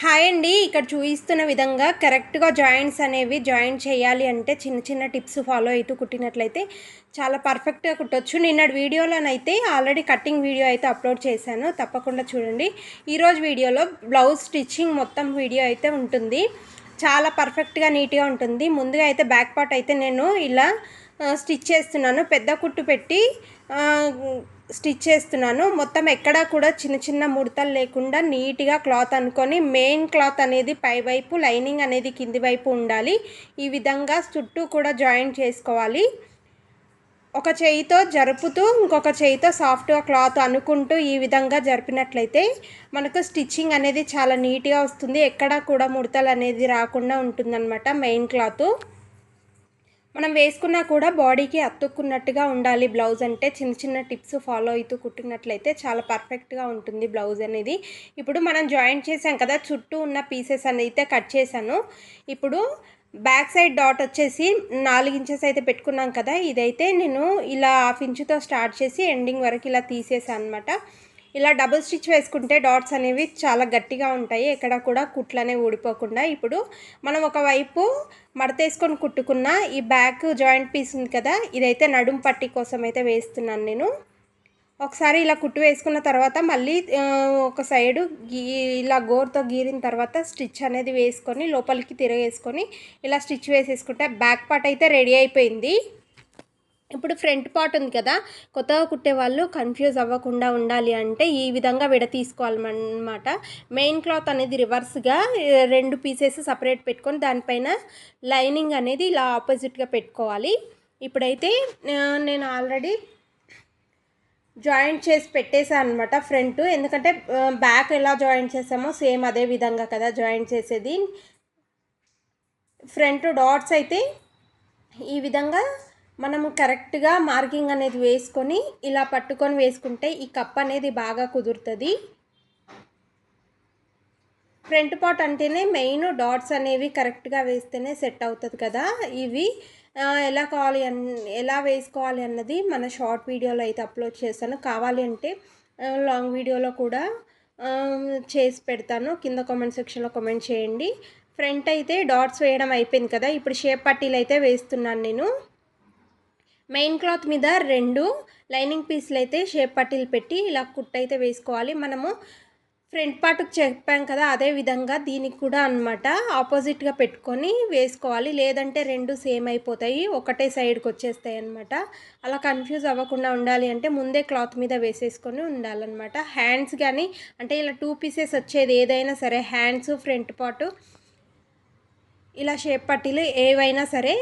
Hi అండి. ఇక్కడ చూపిస్తున్న విధంగా కరెక్ట్గా జాయింట్స్ అనేవి జాయింట్ చేయాలి అంటే చిన్న చిన్న టిప్స్ ఫాలో అవుతూ కుట్టినట్లయితే చాలా పర్ఫెక్ట్గా కుట్టొచ్చు. నిన్నటి వీడియోలోనైతే ఆల్రెడీ కటింగ్ వీడియో అయితే అప్లోడ్ చేశాను. తప్పకుండా చూడండి. ఈరోజు వీడియోలో బ్లౌజ్ స్టిచ్చింగ్ మొత్తం వీడియో అయితే ఉంటుంది. చాలా పర్ఫెక్ట్గా నీట్గా ఉంటుంది. ముందుగా అయితే బ్యాక్ పార్ట్ అయితే నేను ఇలా స్టిచ్ చేస్తున్నాను. పెద్ద కుట్టు పెట్టి స్టిచ్ చేస్తున్నాను. మొత్తం ఎక్కడా కూడా చిన్న చిన్న ముడతలు లేకుండా నీట్గా క్లాత్ అనుకొని మెయిన్ క్లాత్ అనేది పై వైపు లైనింగ్ అనేది కింది వైపు ఉండాలి. ఈ విధంగా చుట్టూ కూడా జాయింట్ చేసుకోవాలి. ఒక చేయితో జరుపుతూ ఇంకొక చేయితో సాఫ్ట్గా క్లాత్ అనుకుంటూ ఈ విధంగా జరిపినట్లయితే మనకు స్టిచ్చింగ్ అనేది చాలా నీట్గా వస్తుంది. ఎక్కడా కూడా ముడతలు అనేది రాకుండా ఉంటుందన్నమాట మెయిన్ క్లాత్. మనం వేసుకున్నా కూడా బాడీకి అతుక్కున్నట్టుగా ఉండాలి. బ్లౌజ్ అంటే చిన్న చిన్న టిప్స్ ఫాలో అవుతూ కుట్టినట్లయితే చాలా పర్ఫెక్ట్గా ఉంటుంది బ్లౌజ్ అనేది. ఇప్పుడు మనం జాయింట్ చేసాం కదా చుట్టూ ఉన్న పీసెస్ అయితే కట్ చేశాను. ఇప్పుడు బ్యాక్ సైడ్ డాట్ వచ్చేసి నాలుగు ఇంచెస్ అయితే పెట్టుకున్నాం కదా ఇదైతే నేను ఇలా హాఫ్ ఇంచుతో స్టార్ట్ చేసి ఎండింగ్ వరకు ఇలా తీసేసాను అనమాట ఇలా డబుల్ స్టిచ్ వేసుకుంటే డాట్స్ అనేవి చాలా గట్టిగా ఉంటాయి. ఎక్కడ కూడా కుట్లు ఊడిపోకుండా ఇప్పుడు మనం ఒకవైపు మడతేసుకొని కుట్టుకున్న ఈ బ్యాక్ జాయింట్ పీస్ ఉంది కదా ఇదైతే నడుం పట్టి కోసం అయితే వేస్తున్నాను నేను. ఒకసారి ఇలా కుట్టు వేసుకున్న తర్వాత మళ్ళీ ఒక సైడు గీ ఇలా గోరుతో గీరిన తర్వాత స్టిచ్ అనేది వేసుకొని లోపలికి తిరగేసుకొని ఇలా స్టిచ్ వేసేసుకుంటే బ్యాక్ పార్ట్ అయితే రెడీ అయిపోయింది. ఇప్పుడు ఫ్రంట్ పార్ట్ ఉంది కదా కొత్తగా కుట్టేవాళ్ళు కన్ఫ్యూజ్ అవ్వకుండా ఉండాలి అంటే ఈ విధంగా విడతీసుకోవాలన్నమాట మెయిన్ క్లాత్ అనేది రివర్స్గా రెండు పీసెస్ సపరేట్ పెట్టుకొని దానిపైన లైనింగ్ అనేది ఇలా ఆపోజిట్గా పెట్టుకోవాలి. ఇప్పుడైతే నేను ఆల్రెడీ జాయింట్ చేసి పెట్టేశాను అనమాట ఫ్రంట్ ఎందుకంటే బ్యాక్ ఎలా జాయింట్ చేసామో సేమ్ అదే విధంగా కదా జాయింట్ చేసేది. ఫ్రంట్ డాట్స్ అయితే ఈ విధంగా మనము కరెక్ట్గా మార్కింగ్ అనేది వేసుకొని ఇలా పట్టుకొని వేసుకుంటే ఈ కప్ అనేది బాగా కుదురుతుంది. ఫ్రంట్ పార్ట్ అంటేనే మెయిన్ డాట్స్ అనేవి కరెక్ట్గా వేస్తేనే సెట్ అవుతుంది కదా ఇవి. ఎలా కావాలి అన్ ఎలా వేసుకోవాలి అన్నది మన షార్ట్ వీడియోలో అయితే అప్లోడ్ చేస్తాను. కావాలి అంటే లాంగ్ వీడియోలో కూడా చేసి పెడతాను. కింద కామెంట్ సెక్షన్లో కామెంట్ చేయండి. ఫ్రంట్ అయితే డాట్స్ వేయడం అయిపోయింది కదా. ఇప్పుడు షేప్ పట్టీలు అయితే వేస్తున్నాను నేను. మెయిన్ క్లాత్ మీద రెండు లైనింగ్ పీస్లు అయితే షేప్ పట్టీలు పెట్టి ఇలా కుట్ అయితే వేసుకోవాలి. మనము ఫ్రంట్ పార్ట్కి చెప్పాం కదా అదే విధంగా దీనికి కూడా అనమాట ఆపోజిట్గా పెట్టుకొని వేసుకోవాలి. లేదంటే రెండు సేమ్ అయిపోతాయి ఒకటే సైడ్కి వచ్చేస్తాయి అనమాట అలా కన్ఫ్యూజ్ అవ్వకుండా ఉండాలి అంటే ముందే క్లాత్ మీద వేసేసుకొని ఉండాలన్నమాట. హ్యాండ్స్ కానీ అంటే ఇలా టూ పీసెస్ వచ్చేది ఏదైనా సరే హ్యాండ్స్ ఫ్రంట్ పార్ట్ ఇలా షేప్ పట్టీలు ఏవైనా సరే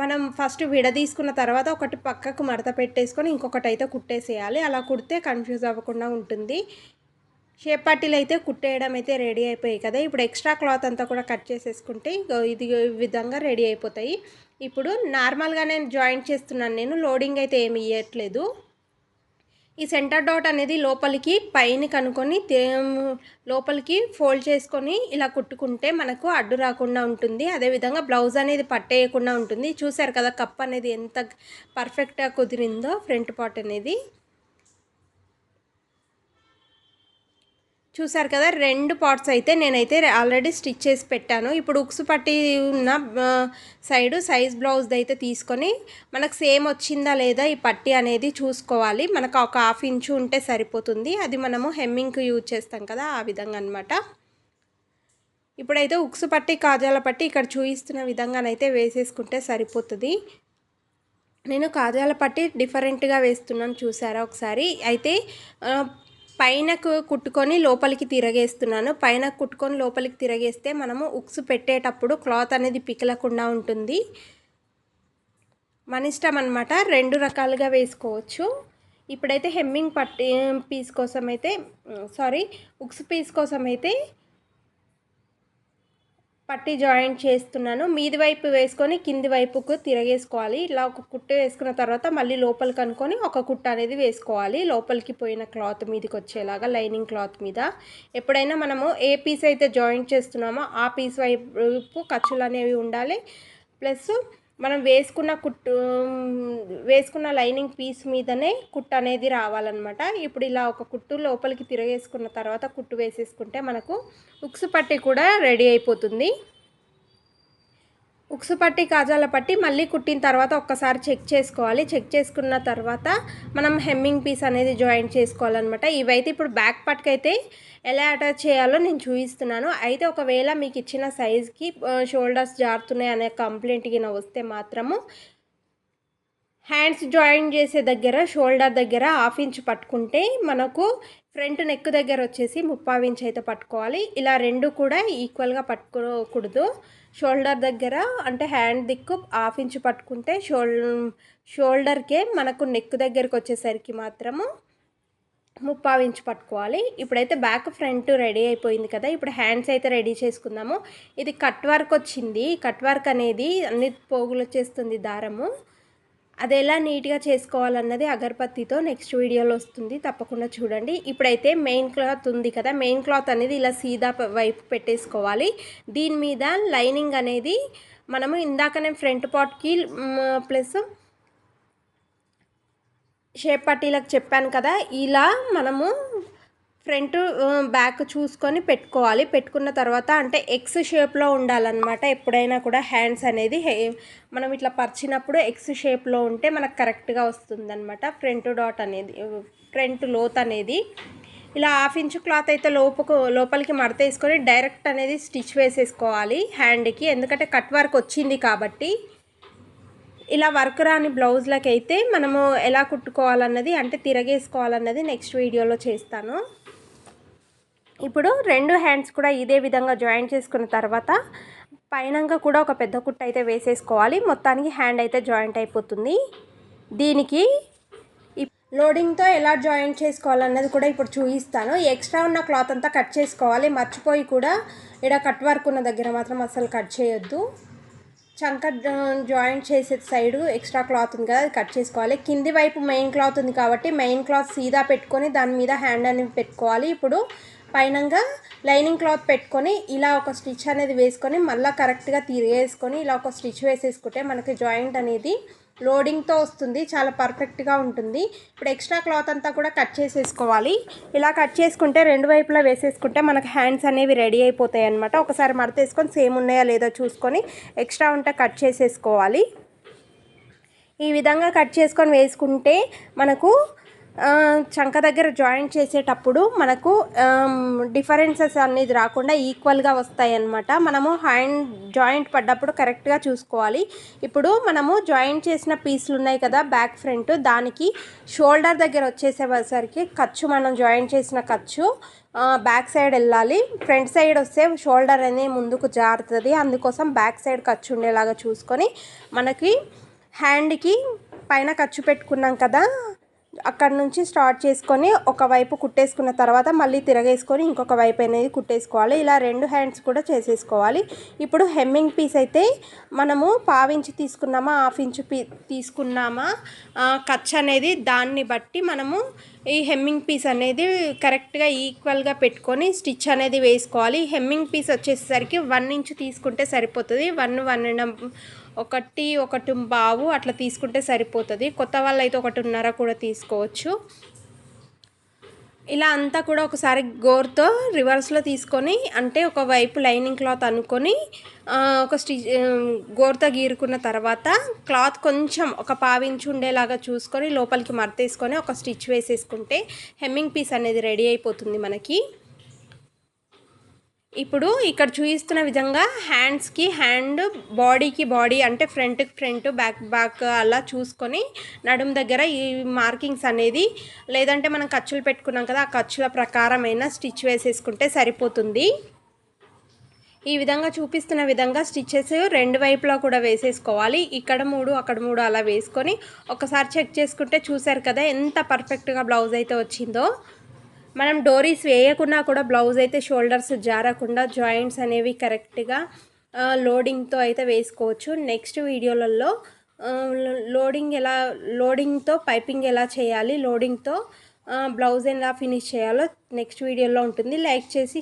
మనం ఫస్ట్ విడదీసుకున్న తర్వాత ఒకటి పక్కకు మడత పెట్టేసుకొని ఇంకొకటి అయితే కుట్టేసేయాలి. అలా కుడితే కన్ఫ్యూజ్ అవ్వకుండా ఉంటుంది. షేప్ పట్టీలు అయితే కుట్టేయడం అయితే రెడీ అయిపోయాయి కదా. ఇప్పుడు ఎక్స్ట్రా క్లాత్ అంతా కూడా కట్ చేసేసుకుంటే ఇది విధంగా రెడీ అయిపోతాయి. ఇప్పుడు నార్మల్గా నేను జాయింట్ చేస్తున్నాను నేను. లోడింగ్ అయితే ఏమి ఇవ్వట్లేదు ఈ సెంటర్ డాట్ అనేది లోపలికి పైన కనుకొని లోపలికి ఫోల్డ్ చేసుకొని ఇలా కుట్టుకుంటే మనకు అడ్డు రాకుండా ఉంటుంది. అదేవిధంగా బ్లౌజ్ అనేది పట్టేయకుండా ఉంటుంది. చూసారు కదా కప్ అనేది ఎంత పర్ఫెక్ట్గా కుదిరిందో ఫ్రంట్ పార్ట్ అనేది. చూసారు కదా రెండు పార్ట్స్ అయితే నేనైతే ఆల్రెడీ స్టిచ్ చేసి పెట్టాను. ఇప్పుడు ఉక్సు పట్టి ఉన్న సైడు సైజ్ బ్లౌజ్ అయితే తీసుకొని మనకు సేమ్ వచ్చిందా లేదా ఈ పట్టి అనేది చూసుకోవాలి. మనకు ఒక హాఫ్ ఇంచు ఉంటే సరిపోతుంది. అది మనము హెమ్మింగ్కి యూజ్ చేస్తాం కదా ఆ విధంగా అనమాట ఇప్పుడైతే ఉక్సు పట్టి కాజాల పట్టి ఇక్కడ చూపిస్తున్న విధంగానైతే వేసేసుకుంటే సరిపోతుంది. నేను కాజాల పట్టి డిఫరెంట్గా వేస్తున్నాను చూసారా ఒకసారి. అయితే పైనకు పైన కుట్టుకొని లోపలికి తిరగేస్తున్నాను. పైన కుట్టుకొని లోపలికి తిరగేస్తే మనము ఉక్స్ పెట్టేటప్పుడు క్లాత్ అనేది పికలకుండా ఉంటుంది. మన ఇష్టం అనమాట రెండు రకాలుగా వేసుకోవచ్చు. ఇప్పుడైతే హెమ్మింగ్ పట్టి పీస్ కోసం అయితే సారీ ఉక్స్ పీస్ కోసం అయితే పట్టి జాయింట్ చేస్తున్నాను. మీది వైపు వేసుకొని కింది వైపుకు తిరగేసుకోవాలి. ఇలా ఒక కుట్టు వేసుకున్న తర్వాత మళ్ళీ లోపలికి అనుకొని ఒక కుట్ట అనేది వేసుకోవాలి. లోపలికి పోయిన క్లాత్ మీదకి వచ్చేలాగా లైనింగ్ క్లాత్ మీద. ఎప్పుడైనా మనము ఏ పీస్ అయితే జాయింట్ చేస్తున్నామో ఆ పీస్ వైపు ఖర్చులు అనేవి ఉండాలి. ప్లస్ మనం వేసుకున్న కుట్టు వేసుకున్న లైనింగ్ పీస్ మీదనే కుట్టు అనేది రావాలన్నమాట. ఇప్పుడు ఇలా ఒక కుట్టు లోపలికి తిరగేసుకున్న తర్వాత కుట్టు వేసేసుకుంటే మనకు ఉక్సు పట్టి కూడా రెడీ అయిపోతుంది. ఉక్సు పట్టి కాజాల పట్టి మళ్ళీ కుట్టిన తర్వాత ఒక్కసారి చెక్ చేసుకోవాలి. చెక్ చేసుకున్న తర్వాత మనం హెమ్మింగ్ పీస్ అనేది జాయింట్ చేసుకోవాలన్నమాట. ఇవైతే ఇప్పుడు బ్యాక్ పట్కి అయితే ఎలా అటాచ్ చేయాలో నేను చూపిస్తున్నాను. అయితే ఒకవేళ మీకు ఇచ్చిన సైజ్కి షోల్డర్స్ జారుతున్నాయి అనే కంప్లైంట్ కింద వస్తే మాత్రము హ్యాండ్స్ జాయిన్ చేసే దగ్గర షోల్డర్ దగ్గర హాఫ్ ఇంచ్ పట్టుకుంటే మనకు ఫ్రంట్ నెక్ దగ్గర వచ్చేసి ముప్పావు ఇంచ్ అయితే పట్టుకోవాలి. ఇలా రెండు కూడా ఈక్వల్గా పట్టుకోకూడదు. షోల్డర్ దగ్గర అంటే హ్యాండ్ దిక్కు హాఫ్ ఇంచ్ పట్టుకుంటే షోల్ షోల్డర్కే మనకు నెక్ దగ్గరకు వచ్చేసరికి మాత్రము ముప్పావు ఇంచ్ పట్టుకోవాలి. ఇప్పుడైతే బ్యాక్ ఫ్రంట్ రెడీ అయిపోయింది కదా ఇప్పుడు హ్యాండ్స్ అయితే రెడీ చేసుకుందాము. ఇది కట్ వర్క్ వచ్చింది. కట్ వర్క్ అనేది అన్ని పోగులు వచ్చేస్తుంది దారము. అది ఎలా నీట్గా చేసుకోవాలన్నది అగరబత్తితో నెక్స్ట్ వీడియోలో వస్తుంది. తప్పకుండా చూడండి. ఇప్పుడైతే మెయిన్ క్లాత్ ఉంది కదా మెయిన్ క్లాత్ అనేది ఇలా సీదా వైపు పెట్టేసుకోవాలి. దీని మీద లైనింగ్ అనేది మనము ఇందాకనే ఫ్రంట్ పాట్కి ప్లస్ షేప్ పట్టీలకు చెప్పాను కదా ఇలా మనము ఫ్రంట్ బ్యాక్ చూసుకొని పెట్టుకోవాలి. పెట్టుకున్న తర్వాత అంటే ఎక్స్ షేప్లో ఉండాలన్నమాట. ఎప్పుడైనా కూడా హ్యాండ్స్ అనేది మనం ఇట్లా పరిచినప్పుడు ఎక్స్ షేప్లో ఉంటే మనకు కరెక్ట్గా వస్తుందన్నమాట. ఫ్రంట్ డాట్ అనేది ఫ్రంట్ లోత్ అనేది. ఇలా హాఫ్ ఇంచు క్లాత్ అయితే లోపకు లోపలికి మడత వేసుకొని డైరెక్ట్ అనేది స్టిచ్ వేసేసుకోవాలి హ్యాండ్కి. ఎందుకంటే కట్ వర్క్ వచ్చింది కాబట్టి. ఇలా వర్క్ రాని బ్లౌజ్లకి అయితే మనము ఎలా కుట్టుకోవాలన్నది అంటే తిరగేసుకోవాలన్నది నెక్స్ట్ వీడియోలో చేస్తాను. ఇప్పుడు రెండు హ్యాండ్స్ కూడా ఇదే విధంగా జాయిన్ చేసుకున్న తర్వాత పైనంగా కూడా ఒక పెద్ద కుట్ట అయితే వేసేసుకోవాలి. మొత్తానికి హ్యాండ్ అయితే జాయింట్ అయిపోతుంది. దీనికి లోడింగ్తో ఎలా జాయింట్ చేసుకోవాలన్నది కూడా ఇప్పుడు చూపిస్తాను. ఎక్స్ట్రా ఉన్న క్లాత్ అంతా కట్ చేసుకోవాలి. మర్చిపోయి కూడా ఇక్కడ కట్ వర్క్ ఉన్న దగ్గర మాత్రం అసలు కట్ చేయొద్దు. చంక జాయింట్ చేసే సైడు ఎక్స్ట్రా క్లాత్ ఉంది కదా అది కట్ చేసుకోవాలి. కింది వైపు మెయిన్ క్లాత్ ఉంది కాబట్టి మెయిన్ క్లాత్ సీదా పెట్టుకొని దాని మీద హ్యాండ్ అనేది పెట్టుకోవాలి. ఇప్పుడు పైనంగా లైనింగ్ క్లాత్ పెట్టుకొని ఇలా ఒక స్టిచ్ అనేది వేసుకొని మళ్ళీ కరెక్ట్గా తిరిగేసుకొని ఇలా ఒక స్టిచ్ వేసేసుకుంటే మనకి జాయింట్ అనేది లోడింగ్తో వస్తుంది చాలా పర్ఫెక్ట్గా ఉంటుంది. ఇప్పుడు ఎక్స్ట్రా క్లాత్ అంతా కూడా కట్ చేసేసుకోవాలి. ఇలా కట్ చేసుకుంటే రెండు వైపులా వేసేసుకుంటే మనకు హ్యాండ్స్ అనేవి రెడీ అయిపోతాయి అనమాట ఒకసారి మడతేసుకొని సేమ్ ఉన్నాయా లేదో చూసుకొని ఎక్స్ట్రా ఉంటే కట్ చేసేసుకోవాలి. ఈ విధంగా కట్ చేసుకొని వేసుకుంటే మనకు చంక దగ్గర జాయింట్ చేసేటప్పుడు మనకు డిఫరెన్సెస్ అనేది రాకుండా ఈక్వల్గా వస్తాయి అన్నమాట మనము హ్యాండ్ జాయింట్ పడ్డప్పుడు కరెక్ట్గా చూసుకోవాలి. ఇప్పుడు మనము జాయింట్ చేసిన పీసులు ఉన్నాయి కదా బ్యాక్ ఫ్రంట్ దానికి షోల్డర్ దగ్గర వచ్చేసేసరికి ఖర్చు మనం జాయింట్ చేసిన ఖర్చు బ్యాక్ సైడ్ వెళ్ళాలి. ఫ్రంట్ సైడ్ వస్తే షోల్డర్ అనేది ముందుకు జారుతుంది. అందుకోసం బ్యాక్ సైడ్ ఖర్చు ఉండేలాగా చూసుకొని మనకి హ్యాండ్కి పైన ఖర్చు పెట్టుకున్నాం కదా అక్కడ నుంచి స్టార్ట్ చేసుకొని ఒకవైపు కుట్టేసుకున్న తర్వాత మళ్ళీ తిరగేసుకొని ఇంకొక వైపు అనేది కుట్టేసుకోవాలి. ఇలా రెండు హ్యాండ్స్ కూడా చేసేసుకోవాలి. ఇప్పుడు హెమ్మింగ్ పీస్ అయితే మనము పావించి తీసుకున్నామా హాఫ్ ఇంచు పీ తీసుకున్నామా ఖర్చు అనేది దాన్ని బట్టి మనము ఈ హెమ్మింగ్ పీస్ అనేది కరెక్ట్గా ఈక్వల్గా పెట్టుకొని స్టిచ్ అనేది వేసుకోవాలి. హెమ్మింగ్ పీస్ వచ్చేసరికి వన్ ఇంచ్ తీసుకుంటే సరిపోతుంది. వన్ వన్ అండ్ ఒకటి ఒకటి బావు అట్లా తీసుకుంటే సరిపోతుంది. కొత్త వాళ్ళు అయితే ఒకటిన్నర కూడా తీసుకోవచ్చు. ఇలా అంతా కూడా ఒకసారి గోర్తో రివర్స్లో తీసుకొని అంటే ఒకవైపు లైనింగ్ క్లాత్ అనుకొని ఒక స్టిచ్ గోర్తో గీరుకున్న తర్వాత క్లాత్ కొంచెం ఒక పావించి ఉండేలాగా చూసుకొని లోపలికి మర్తేసుకొని ఒక స్టిచ్ వేసేసుకుంటే హెమ్మింగ్ పీస్ అనేది రెడీ అయిపోతుంది మనకి. ఇప్పుడు ఇక్కడ చూపిస్తున్న విధంగా హ్యాండ్స్కి హ్యాండ్ బాడీకి బాడీ అంటే ఫ్రంట్కి ఫ్రంట్ బ్యాక్ బ్యాక్ అలా చూసుకొని నడుం దగ్గర ఈ మార్కింగ్స్ అనేది లేదంటే మనం ఖర్చులు పెట్టుకున్నాం కదా ఆ ఖర్చుల ప్రకారమైన స్టిచ్ వేసేసుకుంటే సరిపోతుంది. ఈ విధంగా చూపిస్తున్న విధంగా స్టిచ్చెస్ రెండు వైపులా కూడా వేసేసుకోవాలి. ఇక్కడ మూడు అక్కడ మూడు అలా వేసుకొని ఒకసారి చెక్ చేసుకుంటే చూసారు కదా ఎంత పర్ఫెక్ట్గా బ్లౌజ్ అయితే వచ్చిందో. మనం డోరీస్ వేయకున్నా కూడా బ్లౌజ్ అయితే షోల్డర్స్ జారకుండా జాయింట్స్ అనేవి కరెక్ట్గా లోడింగ్తో అయితే వేసుకోవచ్చు. నెక్స్ట్ వీడియోలలో లోడింగ్ ఎలా లోడింగ్తో పైపింగ్ ఎలా చేయాలి లోడింగ్తో బ్లౌజ్ ఎలా ఫినిష్ చేయాలో నెక్స్ట్ వీడియోలో ఉంటుంది. లైక్ చేసి